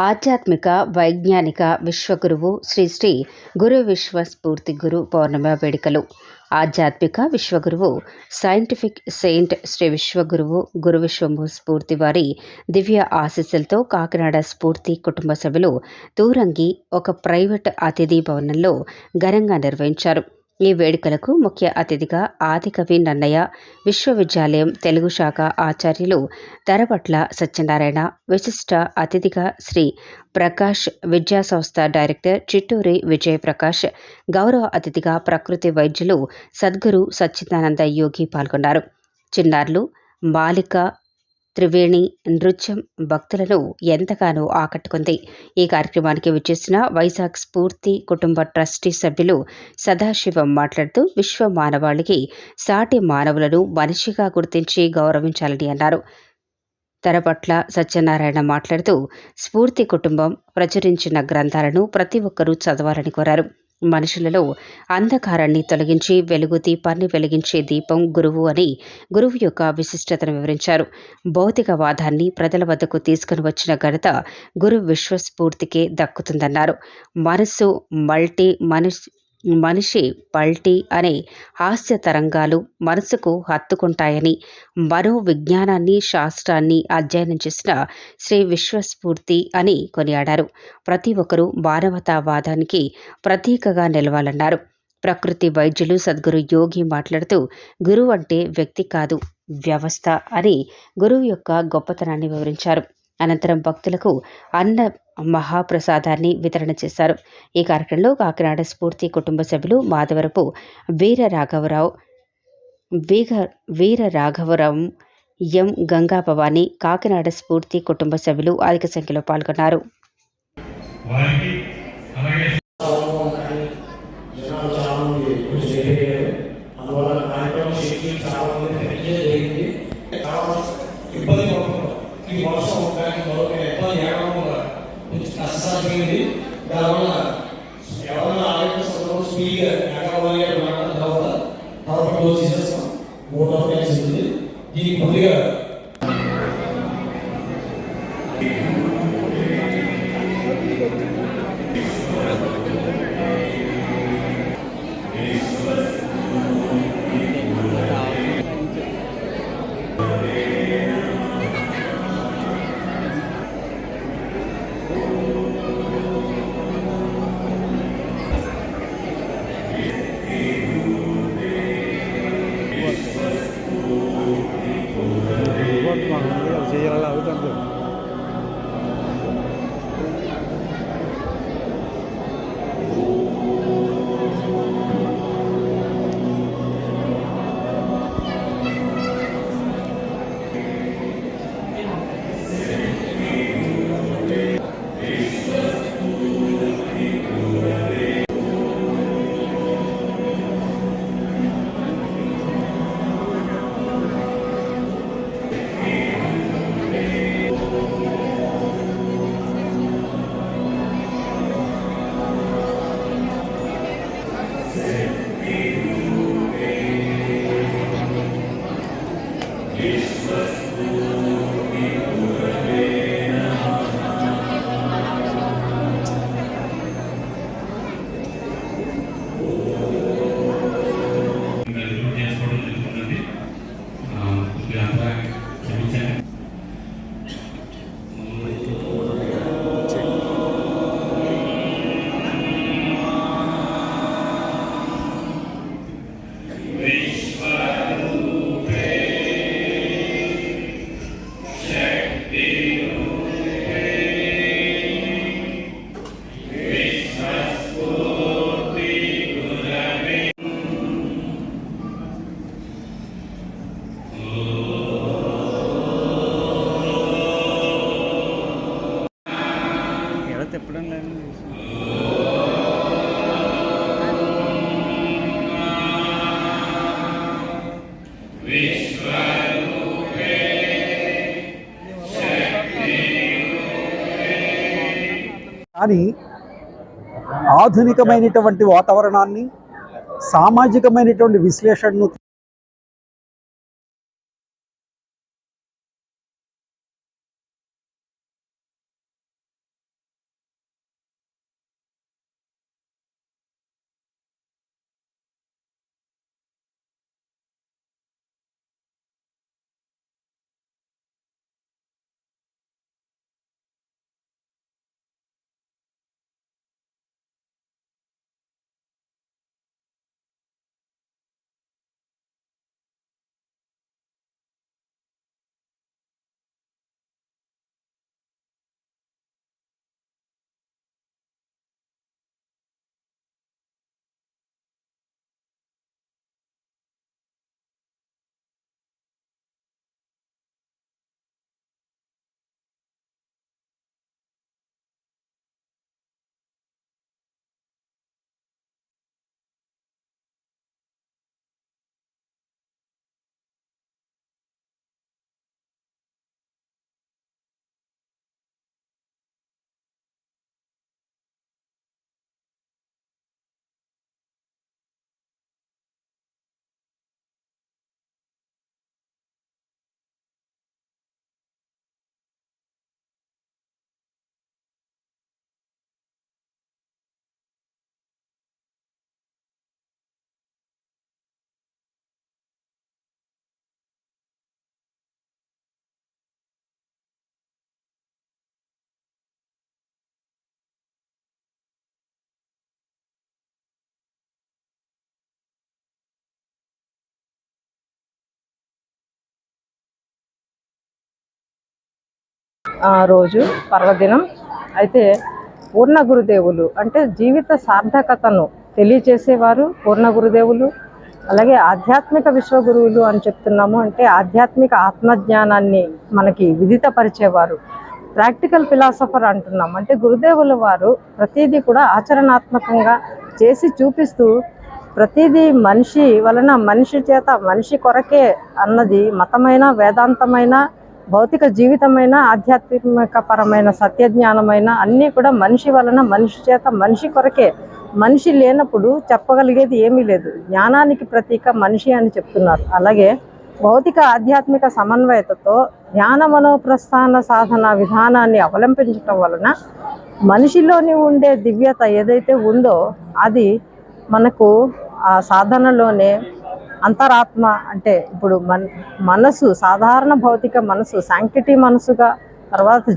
ఆధ్యాత్మిక వైజ్ఞానిక విశ్వగురువు శ్రీ శ్రీ గురు విశ్వ స్ఫూర్తి గురు పౌర్ణమి వేడుకలు. ఆధ్యాత్మిక విశ్వగురువు సైంటిఫిక్ సెయింట్ శ్రీ విశ్వగురువు గురు విశ్వము స్ఫూర్తి వారి దివ్య ఆశీస్సులతో కాకినాడ స్ఫూర్తి కుటుంబ సభ్యులు తూరంగి ఒక ప్రైవేట్ అతిథి భవనంలో ఘనంగా నిర్వహించారు. ఈ వేడుకలకు ముఖ్య అతిథిగా ఆదికవి నన్నయ్య విశ్వవిద్యాలయం తెలుగు శాఖ ఆచార్యులు దరపట్ల సత్యనారాయణ విశిష్ట అతిథిగా శ్రీ ప్రకాష్ విద్యా సంస్థ డైరెక్టర్ చిట్టూరి విజయప్రకాష్ గౌరవ అతిథిగా ప్రకృతి వైద్యులు సద్గురు సచ్చిదానంద యోగి పాల్గొన్నారు. చిన్నారులు బాలిక త్రివేణి నృత్యం భక్తులను ఎంతగానో ఆకట్టుకుంది. ఈ కార్యక్రమానికి విచ్చేసిన వైజాగ్ స్ఫూర్తి కుటుంబ ట్రస్టీ సభ్యులు సదాశివం మాట్లాడుతూ విశ్వ మానవాళికి సాటి మానవులను మనిషిగా గుర్తించి గౌరవించాలని అన్నారు. తరపట్ల సత్యనారాయణ మాట్లాడుతూ స్ఫూర్తి కుటుంబం ప్రచురించిన గ్రంథాలను ప్రతి ఒక్కరూ చదవాలని కోరారు. మనుషులలో అంధకారాన్ని తొలగించి వెలుగు దీపాన్ని వెలిగించే దీపం గురువు అని గురువు యొక్క విశిష్టతను వివరించారు. భౌతికవాదాన్ని ప్రజల వద్దకు తీసుకుని వచ్చిన ఘనత గురు విశ్వస్ఫూర్తికే దక్కుతుందన్నారు. మనస్సు మల్టీ మనస్ మనిషి పల్టీ అనే హాస్య తరంగాలు మనసుకు హత్తుకుంటాయని మరో విజ్ఞానాన్ని శాస్త్రాన్ని అధ్యయనం చేసిన శ్రీ విశ్వస్ఫూర్తి అని కొనియాడారు. ప్రతి ఒక్కరూ మానవతావాదానికి ప్రతీకగా నిలవాలన్నారు. ప్రకృతి వైద్యులు సద్గురు యోగి మాట్లాడుతూ గురువు అంటే వ్యక్తి కాదు వ్యవస్థ అని గురువు యొక్క గొప్పతనాన్ని వివరించారు. అనంతరం భక్తులకు అన్న మహాప్రసాదాన్ని వితరణ చేశారు. ఈ కార్యక్రమంలో కాకినాడ స్ఫూర్తి కుటుంబ సభ్యులు మాధవరపు వీర రాఘవరావు వీగ వీర రాఘవరావు ఎం గంగా భవాని కాకినాడ స్ఫూర్తి కుటుంబ సభ్యులు అధిక సంఖ్యలో పాల్గొన్నారు. 第伫旁个。కానీ ఆధునికమైనటువంటి వాతావరణాన్ని సామాజికమైనటువంటి విశ్లేషణను రోజు పర్వదినం. అయితే పూర్ణ గురుదేవులు అంటే జీవిత సార్థకతను తెలియచేసేవారు పూర్ణ గురుదేవులు. అలాగే ఆధ్యాత్మిక విశ్వగురువులు అని చెప్తున్నాము అంటే ఆధ్యాత్మిక ఆత్మజ్ఞానాన్ని మనకి విదితపరిచేవారు. ప్రాక్టికల్ ఫిలాసఫర్ అంటున్నాం అంటే గురుదేవుల వారు ప్రతిదీ కూడా ఆచరణాత్మకంగా చేసి చూపిస్తూ ప్రతిదీ మనిషి వలన మనిషి చేత మనిషి కొరకే అన్నది మతమైన వేదాంతమైన భౌతిక జీవితమైన ఆధ్యాత్మిక పరమైన సత్యజ్ఞానమైన అన్నీ కూడా మనిషి వలన మనిషి చేత మనిషి కొరకే మనిషి లేనప్పుడు చెప్పగలిగేది ఏమీ లేదు. జ్ఞానానికి ప్రతీక మనిషి అని చెప్తున్నారు. అలాగే భౌతిక ఆధ్యాత్మిక సమన్వయతతో ధ్యాన మనోప్రస్థాన సాధన విధానాన్ని అవలంబించటం వలన మనిషిలోని ఉండే దివ్యత ఏదైతే ఉందో అది మనకు ఆ సాధనలోనే అంతరాత్మ అంటే ఇప్పుడు మన మనసు సాధారణ భౌతిక మనసు శాంక్టిటీ మనసుగా తర్వాత